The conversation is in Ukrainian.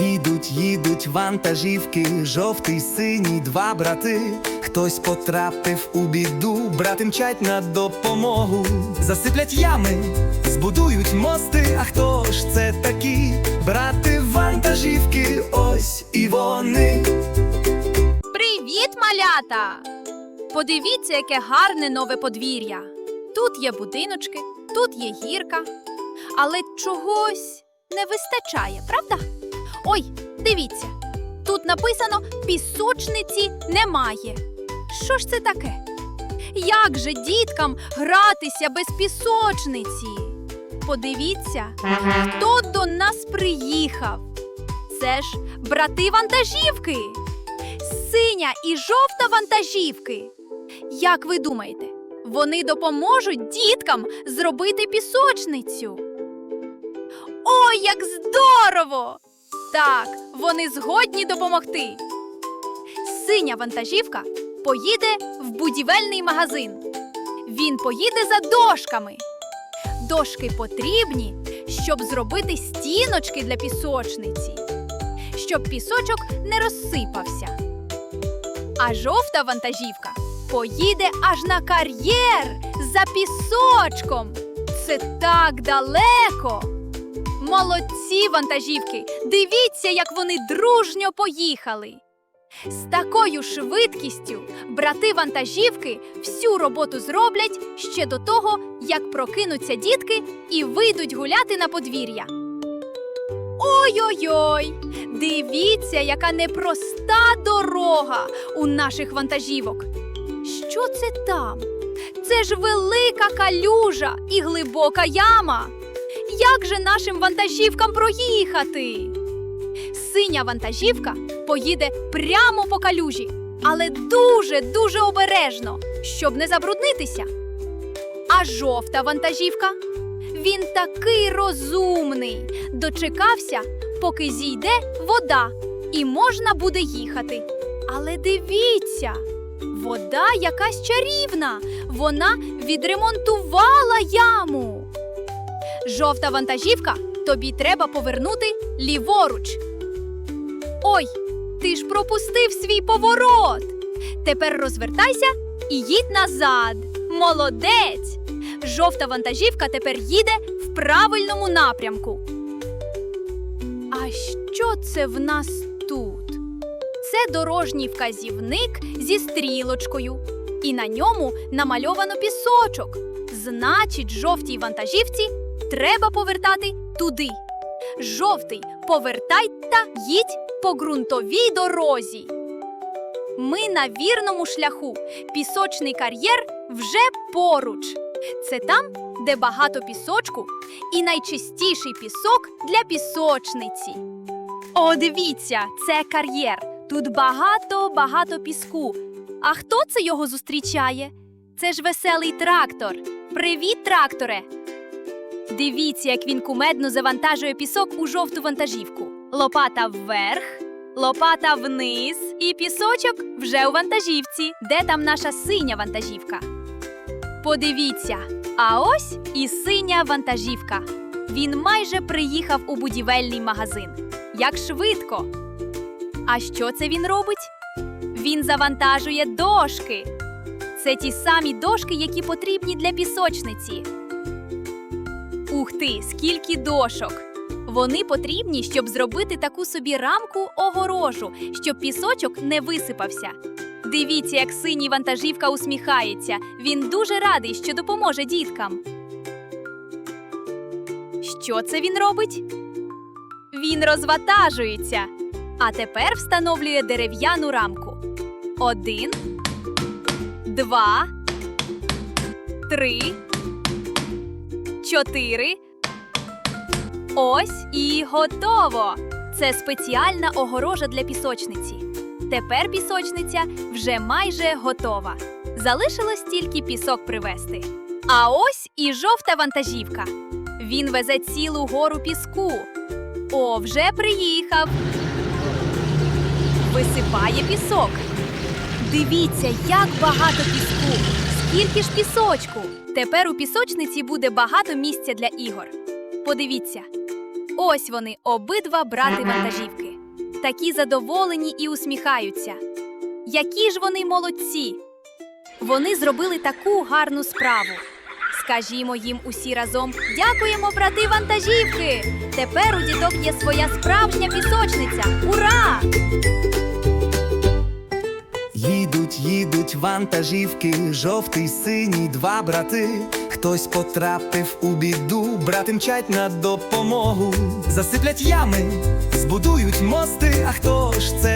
Їдуть, їдуть вантажівки, жовтий, синій, два брати. Хтось потрапив у біду, брати мчать на допомогу. Засиплять ями, збудують мости. А хто ж це такі? Брати вантажівки, ось і вони. Привіт, малята! Подивіться, яке гарне нове подвір'я. Тут є будиночки, тут є гірка. Але чогось не вистачає, правда? Ой, дивіться, тут написано пісочниці немає. Що ж це таке? Як же діткам гратися без пісочниці? Подивіться, хто до нас приїхав. Це ж брати вантажівки синя і жовта вантажівки. Як ви думаєте, вони допоможуть діткам зробити пісочницю? Ой, як здорово! Так, вони згодні допомогти. Синя вантажівка поїде в будівельний магазин. Він поїде за дошками. Дошки потрібні, щоб зробити стіночки для пісочниці, щоб пісочок не розсипався. А жовта вантажівка поїде аж на кар'єр за пісочком. Це так далеко. Молодці вантажівки! Дивіться, як вони дружньо поїхали. З такою швидкістю брати вантажівки всю роботу зроблять ще до того, як прокинуться дітки і вийдуть гуляти на подвір'я. Ой-ой-ой! Дивіться, яка непроста дорога у наших вантажівок. Що це там? Це ж велика калюжа і глибока яма. Як же нашим вантажівкам проїхати? Синя вантажівка поїде прямо по калюжі, але дуже дуже обережно, щоб не забруднитися. А жовта вантажівка? Він такий розумний. Дочекався, поки зійде вода, і можна буде їхати. Але дивіться, вода якась чарівна. Вона відремонтувала яму. Жовта вантажівка, тобі треба повернути ліворуч. Ой, ти ж пропустив свій поворот. Тепер розвертайся і їдь назад. Молодець! Жовта вантажівка тепер їде в правильному напрямку. А що це в нас тут? Це дорожній вказівник зі стрілочкою, і на ньому намальовано пісочок. Значить, жовтій вантажівці треба повертати туди. Жовтий, повертай та їдь по ґрунтовій дорозі. Ми на вірному шляху. Пісочний кар'єр вже поруч. Це там, де багато пісочку, і найчистіший пісок для пісочниці. О, дивіться, це кар'єр. Тут багато-багато піску. А хто це його зустрічає? Це ж веселий трактор. Привіт, тракторе! Дивіться, як він кумедно завантажує пісок у жовту вантажівку. Лопата вверх, лопата вниз, і пісочок вже у вантажівці. Де там наша синя вантажівка? Подивіться, а ось і синя вантажівка. Він майже приїхав у будівельний магазин. Як швидко! А що це він робить? Він завантажує дошки. Це ті самі дошки, які потрібні для пісочниці. Ух ти, скільки дошок! Вони потрібні, щоб зробити таку собі рамку огорожу, щоб пісочок не висипався. Дивіться, як синій вантажівка усміхається. Він дуже радий, що допоможе діткам. Що це він робить? Він розвантажується. А тепер встановлює дерев'яну рамку. Один, два, три, чотири. Ось і готово. Це спеціальна огорожа для пісочниці. Тепер пісочниця вже майже готова. Залишилось тільки пісок привезти. А ось і жовта вантажівка. Він везе цілу гору піску. О, вже приїхав. Висипає пісок. Дивіться, як багато піску. Скільки ж пісочку. Тепер у пісочниці буде багато місця для ігор. Подивіться. Ось вони, обидва брати вантажівки. такі задоволені і усміхаються. Які ж вони молодці! Вони зробили таку гарну справу. Скажімо їм усі разом дякуємо, брати вантажівки! Тепер у діток є своя справжня пісочниця. Ура! Їдуть, їдуть вантажівки, жовтий, синій, два брати. Хтось потрапив у біду, брати мчать на допомогу. Засиплять ями, збудують мости. А хто ж це